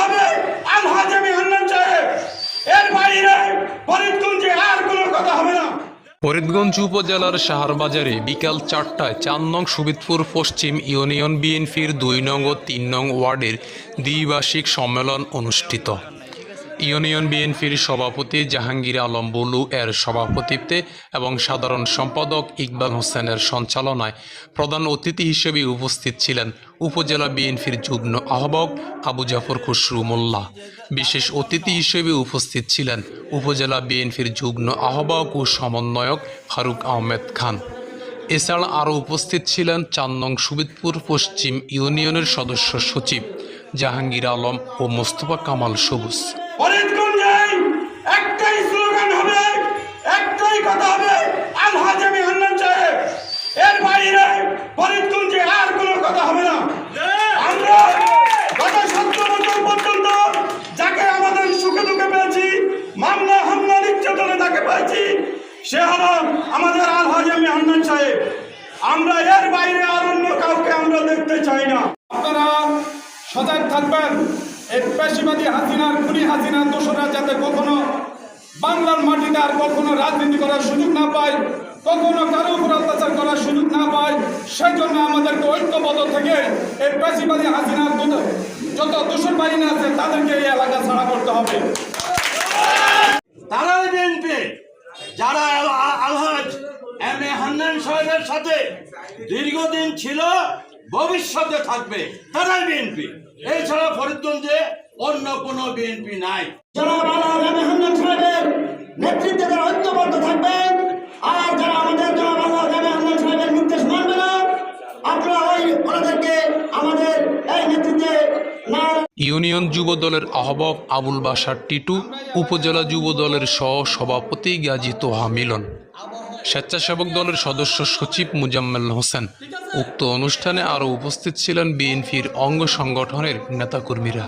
হবে। আল হাজেমি হান্নান এর বাইরে ফরিদগঞ্জে আর কোনো কথা হবে না। ফরিদগঞ্জ উপজেলার শাহরবাজারে বিকাল চারটায় চার নং সুবিদপুর পশ্চিম ইউনিয়ন বিএনপির দুই নং ও তিন নং ওয়ার্ডের দ্বিবার্ষিক সম্মেলন অনুষ্ঠিত। ইউনিয়ন বিএনপির সভাপতি জাহাঙ্গীর আলম বুলু এর সভাপতিত্বে এবং সাধারণ সম্পাদক ইকবাল হোসেনের সঞ্চালনায় প্রধান অতিথি হিসেবে উপস্থিত ছিলেন উপজেলা বিএনপির যুগ্ম আহ্বায়ক আবু জাফর খুসরু মোল্লা। বিশেষ অতিথি হিসেবে উপস্থিত ছিলেন উপজেলা বিএনপির যুগ্ম আহ্বায়ক ও সমন্বয়ক ফারুক আহমেদ খান। এছাড়া আরও উপস্থিত ছিলেন নং সুবিদপুর পশ্চিম ইউনিয়নের সদস্য সচিব জাহাঙ্গীর আলম ও মোস্তফা কামাল সবুজ। দুঃখে পেয়েছি, মামলা, হামলা, নির্যাতনে তাকে পেয়েছি সে হলো আমাদের আল হাজামি হান্নান সাহেব। আমরা এর বাইরে আর অন্য কাউকে আমরা দেখতে চাই না। আপনারা সজাগ থাকবেন। এই পেশিবাদী হাসিনার, খুনি হাসিনার দোষরা যাতে কখনো বাংলার মাটিতে আর কখনো রাজনীতি করার সুযোগ না পায়, কখনো কারও উপর অত্যাচার করার সুযোগ না পায় সেই জন্য আমাদেরকে ঐক্যবদ্ধ থেকে এই পেশিবাদী হাসিনার যত দোষর বাহিনী আছে, তাদেরকে এই এলাকা ছাড়া করতে হবে। তারাই বিএনপি। যারা আল- আলহাজ এম এ হান্নান সাহেবের সাথে দীর্ঘদিন ছিল, ভবিষ্যতে থাকবে, তারাই বিএনপি। এছাড়া ফরিদগঞ্জে অন্য কোনো বিএনপি নাই। জনাব আলহাজ আলী হান্নান সাহেবের নেতৃত্বে যারা ঐক্যবদ্ধ থাকবেন ইউনিয়ন যুব দলের আহ্বায়ক আবুল বাসার টিটু, উপজেলা যুব দলের সহ সভাপতি গাজী তোহা মিলন, স্বেচ্ছাসেবক দলের সদস্য সচিব মুজাম্মেল হোসেন। উক্ত অনুষ্ঠানে আরও উপস্থিত ছিলেন বিএনপির অঙ্গ সংগঠনের নেতাকর্মীরা।